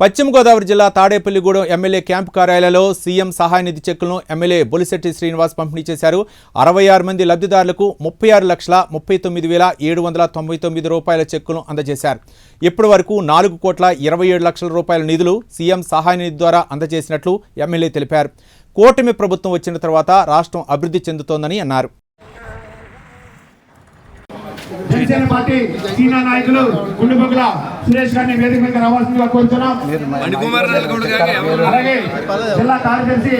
పశ్చిమ గోదావరి జిల్లా Tadepalligudem MLA camp కార్యాలయంలో సీఎం సహాయ నిధి చెక్కులను ఎమ్మెల్యే బొలిశెట్టి శ్రీనివాస్ పంపిణీ చేశారు. అరవై ఆరు మంది లబ్ధిదారులకు ముప్పై ఆరు లక్షల ముప్పై తొమ్మిది వేల ఏడు వందల తొంభై తొమ్మిది రూపాయల చెక్కులను అందజేశారు. ఇప్పటి వరకు నాలుగు కోట్ల ఇరవై ఏడు లక్షల రూపాయల నిధులు సీఎం సహాయ నిధి ద్వారా అందజేసినట్లు ఎమ్మెల్యే తెలిపారు. కూటమి ప్రభుత్వం వచ్చిన తర్వాత రాష్ట్రం అభివృద్ధి చెందుతోందని అన్నారు. జనసేన పార్టీ సీనియర్ నాయకులు గుండుబొగ్గల సురేష్ గారిని వేదిక మీద రావాల్సిందిగా కోరుతున్నాం. అలాగే జిల్లా కార్యదర్శి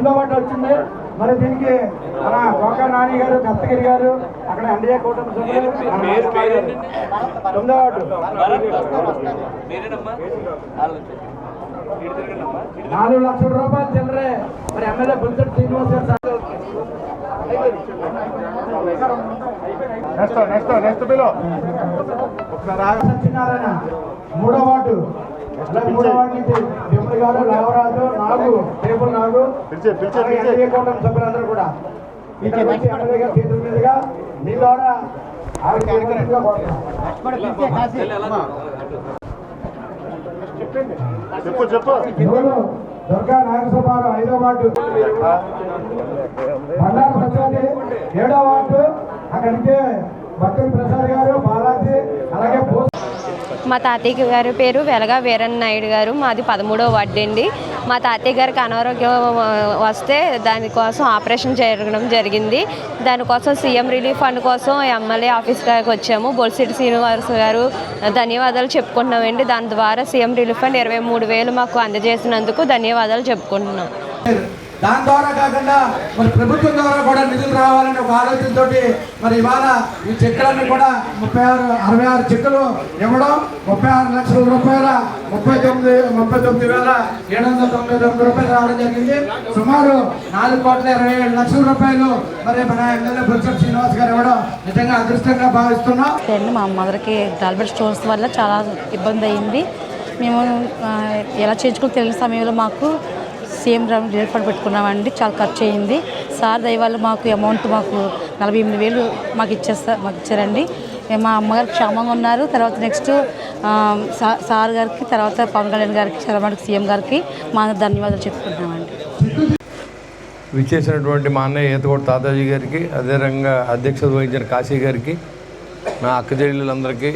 మరి వచ్చింది. దీనికి మన గోకా నాని గారు దత్తగిరి గారు అక్కడ ఎన్డీఏ కూటమి సభ్యులు తొమ్మిదో వార్డు. నాలుగు లక్షల రూపాయలు చిల్లరే. మరి ఎమ్మెల్యే బుల్సెట్ శ్రీనివాస్ గారు సార్. నెక్స్ట్ నెక్స్ట్ నెక్స్ట్ బిలో సత్యనారాయణ. మూడో వార్డు. మూడో వార్డు నుంచి గారు రామరాజు నాగు టేబుల్ నాగు కూటమి సభ్యులందరూ కూడా. చేతుల మీదుగా మీ ద్వారా ఆవిడ చెప్పు చెప్పు. దుర్గా నాగసుమారు ఐదో వార్డు. బండారు ప్రసాద్ ఏడో వార్డు. అక్కడికి భక్తులు ప్రసాద్ గారు బాలాజీ అలాగే భూ మా తాతయ్య గారి పేరు వెలగా వీరన్న నాయుడు గారు. మాది పదమూడో వార్డు అండి. మా తాతయ్య గారికి అనారోగ్యం వస్తే దానికోసం ఆపరేషన్ జరగడం జరిగింది. దానికోసం సీఎం రిలీఫ్ ఫండ్ కోసం ఎమ్మెల్యే ఆఫీస్ గారికి వచ్చాము. బొల్సిటి శ్రీనివాస్ గారు ధన్యవాదాలు చెప్పుకుంటున్నామండి. దాని ద్వారా సీఎం రిలీఫ్ ఫండ్ ఇరవై మూడు వేలు మాకు అందజేసినందుకు ధన్యవాదాలు చెప్పుకుంటున్నాం. దాని ద్వారా కాకుండా మరి ప్రభుత్వం ద్వారా కూడా నిధులు రావాలనే ఒక ఆలోచనతో మరి ఇవాళ ఈ చెక్కులన్నీ కూడా ముప్పై ఆరు అరవై ఆరు చెక్కులు ఇవ్వడం ముప్పై ఆరు లక్షల రూపాయల ముప్పై తొమ్మిది ముప్పై తొమ్మిది వేల ఏడు వందల తొంభై తొమ్మిది రూపాయలు రావడం జరిగింది. సుమారు నాలుగు కోట్ల ఇరవై ఏడు లక్షల రూపాయలు మరి మన ఎమ్మెల్యే బుల్సెట్ శ్రీనివాస్ గారు ఇవ్వడం నిజంగా అదృష్టంగా భావిస్తున్నాం. మా మదర్కి డాల్బెట్ స్టోన్స్ వల్ల చాలా ఇబ్బంది అయింది. మేము ఎలా చేయించుకుని తెలియని సమయంలో మాకు సీఎం రిలీఫ్ ఫండ్ పెట్టుకున్నామండి. చాలా ఖర్చు అయింది సార్ దయవాళ్ళు మాకు అమౌంట్ మాకు నలభై ఎనిమిది వేలు మాకు ఇచ్చేస్తా మాకు ఇచ్చారండి. మా అమ్మగారు క్షేమంగా ఉన్నారు. తర్వాత నెక్స్ట్ సార్ గారికి తర్వాత పవన్ కళ్యాణ్ గారికి చంద్రబాబు సీఎం గారికి మా ధన్యవాదాలు చెప్పుకుంటున్నామండి. విచ్చేసినటువంటి మా అన్నయ్య ఈతకోటి తాతాజీ గారికి అదేవిధంగా అధ్యక్షత వహించిన కాశీ గారికి నా అక్కచెల్లెళ్ళందరికీ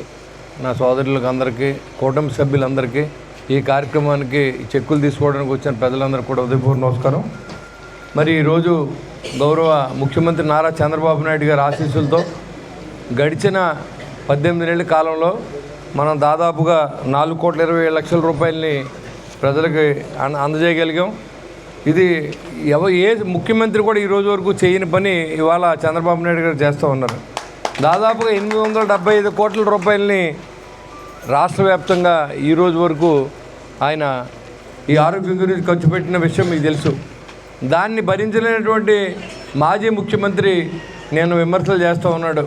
నా సోదరులకు అందరికీ కూటమి సభ్యులందరికీ ఈ కార్యక్రమానికి చెక్కులు తీసుకోవడానికి వచ్చిన ప్రజలందరూ కూడా ఉదయపూర్ నమస్కారం. మరి ఈరోజు గౌరవ ముఖ్యమంత్రి నారా చంద్రబాబు నాయుడు గారి ఆశీస్సులతో గడిచిన పద్దెనిమిది నెలల కాలంలో మనం దాదాపుగా నాలుగు కోట్ల ఇరవై లక్షల రూపాయలని ప్రజలకి అన్- అందజేయగలిగాం. ఇది ఎవ ఏ ముఖ్యమంత్రి కూడా ఈ రోజు వరకు చేయని పని ఇవాళ చంద్రబాబు నాయుడు గారు చేస్తూ ఉన్నారు. దాదాపుగా ఎనిమిది వందల డెబ్బై ఐదు కోట్ల రూపాయలని రాష్ట్ర వ్యాప్తంగా ఈరోజు వరకు ఆయన ఈ ఆరోగ్యం గురించి ఖర్చు పెట్టిన విషయం మీకు తెలుసు. దాన్ని భరించలేనటువంటి మాజీ ముఖ్యమంత్రి నేను విమర్శలు చేస్తూ ఉన్నాడు.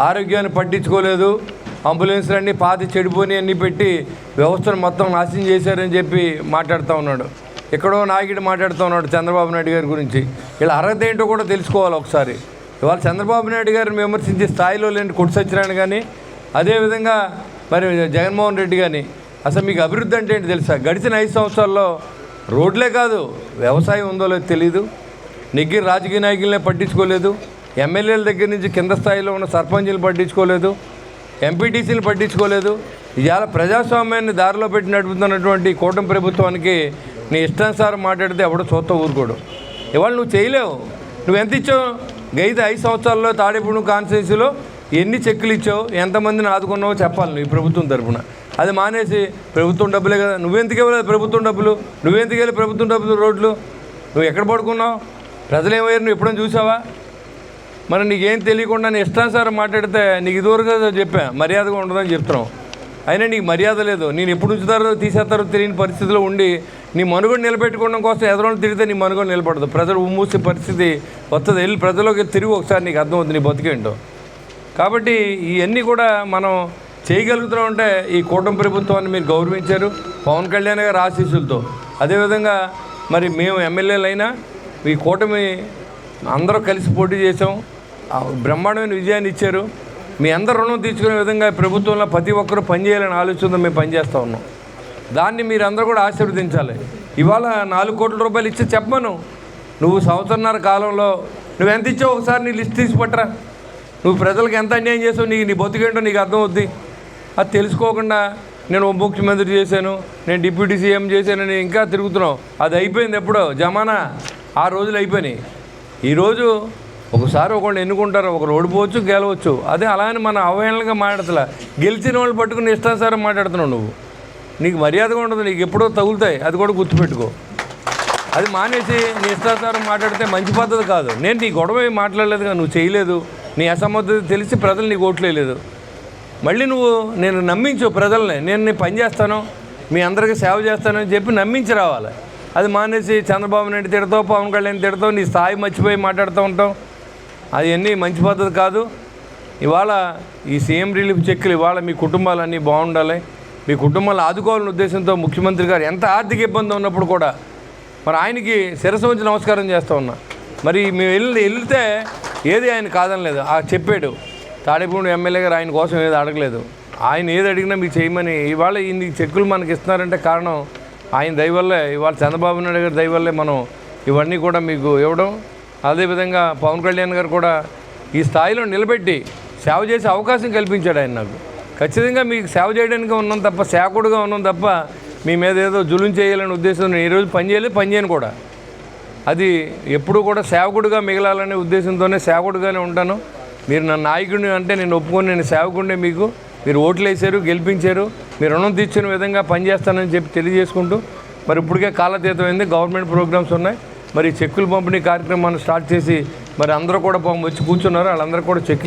ఆరోగ్యాన్ని పట్టించుకోలేదు. అంబులెన్స్లన్నీ పాతి చెడిపోని అన్నీ పెట్టి వ్యవస్థను మొత్తం నాశనం చేశారని చెప్పి మాట్లాడుతూ ఉన్నాడు. ఎక్కడో నాయకుడు మాట్లాడుతూ ఉన్నాడు చంద్రబాబు నాయుడు గారి గురించి. ఇలా అర్హత ఏంటో కూడా తెలుసుకోవాలి ఒకసారి. ఇవాళ చంద్రబాబు నాయుడు గారిని విమర్శించే స్థాయిలో లేని కొట్టు సత్యనారాయణ కానీ అదేవిధంగా మరి జగన్మోహన్ రెడ్డి కానీ అసలు మీకు అభివృద్ధి అంటే ఏంటి తెలుసా? గడిచిన ఐదు సంవత్సరాల్లో రోడ్లే కాదు వ్యవసాయం ఉందో లేదో తెలీదు. నిగ్గిరి రాజకీయ నాయకులనే పట్టించుకోలేదు. ఎమ్మెల్యేల దగ్గర నుంచి కింద స్థాయిలో ఉన్న సర్పంచులు పట్టించుకోలేదు. ఎంపీటీసీలు పట్టించుకోలేదు. ఇవాళ ప్రజాస్వామ్యాన్ని దారిలో పెట్టి నడుపుతున్నటువంటి కూటమి ప్రభుత్వానికి నీ ఇష్టానుసారం మాట్లాడితే ఎవడో చూస్తా ఊరుకోడు. ఇవాళ నువ్వు చేయలేవు. నువ్వు ఎంత ఇచ్చావు? గైతే ఐదు సంవత్సరాల్లో తాడేపూడి కాన్సెన్సీలో ఎన్ని చెక్కులు ఇచ్చావు ఎంతమందిని ఆదుకున్నావో చెప్పాలి నువ్వు ఈ ప్రభుత్వం తరఫున అది మానేసి ప్రభుత్వం డబ్బులే కదా. నువ్వెందుకు ఇవ్వలేదు ప్రభుత్వం డబ్బులు? నువ్వెందుకు వెళ్ళి ప్రభుత్వం డబ్బులు రోడ్లు? నువ్వు ఎక్కడ పడుకున్నావు? ప్రజలు ఏమయ్యారు నువ్వు ఎప్పుడైనా చూసావా? మరి నీకేం తెలియకుండా నేను ఇష్టానుసారం మాట్లాడితే నీకు ఇదివరకు చెప్పా. మర్యాదగా ఉండదని చెప్తున్నావు. అయినా నీకు మర్యాద లేదు. నేను ఎప్పుడు ఉంచుతారో తీసేస్తారో తెలియని పరిస్థితిలో ఉండి నీ మనుగడ నిలబెట్టుకోవడం కోసం ఎదురు తిరిగితే నీ మనుగడ నిలబడదు. ప్రజలు ఉమ్మూసే పరిస్థితి వస్తుంది వెళ్ళి ప్రజలోకి తిరిగి ఒకసారి నీకు అర్థమవుతుంది నీ బతికేంటో. కాబట్టి ఇవన్నీ కూడా మనం చేయగలుగుతున్నాం అంటే ఈ కూటమి ప్రభుత్వాన్ని మీరు గౌరవించారు. పవన్ కళ్యాణ్ గారి ఆశీస్సులతో. అదేవిధంగా మరి మేము ఎమ్మెల్యేలైనా ఈ కూటమి అందరూ కలిసి పోటీ చేసాం బ్రహ్మాండమైన విజయాన్ని ఇచ్చారు. మీ అందరు రుణం తీర్చుకునే విధంగా ప్రభుత్వంలో ప్రతి ఒక్కరూ పనిచేయాలని ఆలోచనతో మేము పనిచేస్తూ ఉన్నాం. దాన్ని మీరు అందరూ కూడా ఆశీర్వదించాలి. ఇవాళ నాలుగు కోట్ల రూపాయలు ఇచ్చి చెప్పమను. నువ్వు సంవత్సరన్నర కాలంలో నువ్వు ఎంత ఇచ్చావు ఒకసారి నీ లిస్ట్ తీసి పట్టరా. నువ్వు ప్రజలకు ఎంత అన్యాయం చేసావు? నీకు నీ బతుకేంటో నీకు అర్థమవుద్ది. అది తెలుసుకోకుండా నేను ఉప ముఖ్యమంత్రి చేశాను నేను డిప్యూటీ సీఎం చేశానని ఇంకా తిరుగుతున్నావు. అది అయిపోయింది ఎప్పుడో? జమానా? ఆ రోజులు అయిపోయినాయి. ఈరోజు ఒకసారి ఒకళ్ళు ఎన్నుకుంటారు ఒకరు ఓడిపోవచ్చు గెలవచ్చు. అదే అలానే మన అవహేళనగా మాట్లాడతలా. గెలిచిన వాళ్ళు పట్టుకుని ఇష్టానుసారం మాట్లాడుతున్నావు నువ్వు. నీకు మర్యాదగా ఉండదు నీకు ఎప్పుడో తగులుతాయి. అది కూడా గుర్తుపెట్టుకో. అది మానేసి నీ ఇష్టానుసారం మాట్లాడితే మంచి పద్ధతి కాదు. నేను నీ గొడవ మాట్లాడలేదు కానీ నువ్వు చేయలేదు. నీ అసమర్థత తెలిసి ప్రజలు నీకు ఓట్లేదు మళ్ళీ నువ్వు నేను నమ్మించు ప్రజల్ని నేను నీ పని చేస్తాను మీ అందరికీ సేవ చేస్తానని చెప్పి నమ్మించి రావాలి. అది మానేసి చంద్రబాబు నాయుడు తిడతావు పవన్ కళ్యాణ్ తిడతావు నీ స్థాయి మర్చిపోయి మాట్లాడుతూ ఉంటాం అవన్నీ మంచి పద్ధతి కాదు. ఇవాళ ఈ సీఎం రిలీఫ్ చెక్కులు ఇవాళ మీ కుటుంబాలన్నీ బాగుండాలి. మీ కుటుంబాలు ఆదుకోవాలనే ఉద్దేశంతో ముఖ్యమంత్రి గారు ఎంత ఆర్థిక ఇబ్బంది ఉన్నప్పుడు కూడా మరి ఆయనకి శిరస్సు వచ్చి నమస్కారం చేస్తూ ఉన్నా. మరి మేము వెళ్ళి వెళ్తే ఏది ఆయన కాదనలేదు. ఆ చెప్పాడు. తాడేపూడి ఎమ్మెల్యే గారు ఆయన కోసం ఏది అడగలేదు. ఆయన ఏది అడిగినా మీకు చేయమని ఇవాళ ఇన్ని చెక్కులు మనకి ఇస్తున్నారంటే కారణం ఆయన దయవల్లే ఇవాళ చంద్రబాబు నాయుడు గారి దయవల్లే మనం ఇవన్నీ కూడా మీకు ఇవ్వడం. అదేవిధంగా పవన్ కళ్యాణ్ గారు కూడా ఈ స్థాయిలో నిలబెట్టి సేవ చేసే అవకాశం కల్పించాడు ఆయన నాకు. ఖచ్చితంగా మీకు సేవ చేయడానికి ఉన్నాం తప్ప సేవకుడుగా ఉన్నాం తప్ప మీ మీద ఏదో జులుం చేయాలనే ఉద్దేశం నేను ఈరోజు పని చేయలేదు పని చేయను కూడా. అది ఎప్పుడూ కూడా సేవకుడిగా మిగలాలనే ఉద్దేశంతోనే సేవకుడిగానే ఉంటాను. మీరు నా నాయకుడిని అంటే నేను ఒప్పుకొని నేను సేవకుడినే మీకు. మీరు ఓట్లు వేశారు గెలిపించారు. మీరు రుణం తీర్చిన విధంగా పనిచేస్తానని చెప్పి తెలియజేసుకుంటూ మరి ఇప్పటికే కాలతీతమైంది. గవర్నమెంట్ ప్రోగ్రామ్స్ ఉన్నాయి. మరి చెక్కులు పంపిణీ కార్యక్రమాన్ని స్టార్ట్ చేసి మరి అందరూ కూడా పంపొచ్చి వచ్చి కూర్చున్నారు. వాళ్ళందరూ కూడా చెక్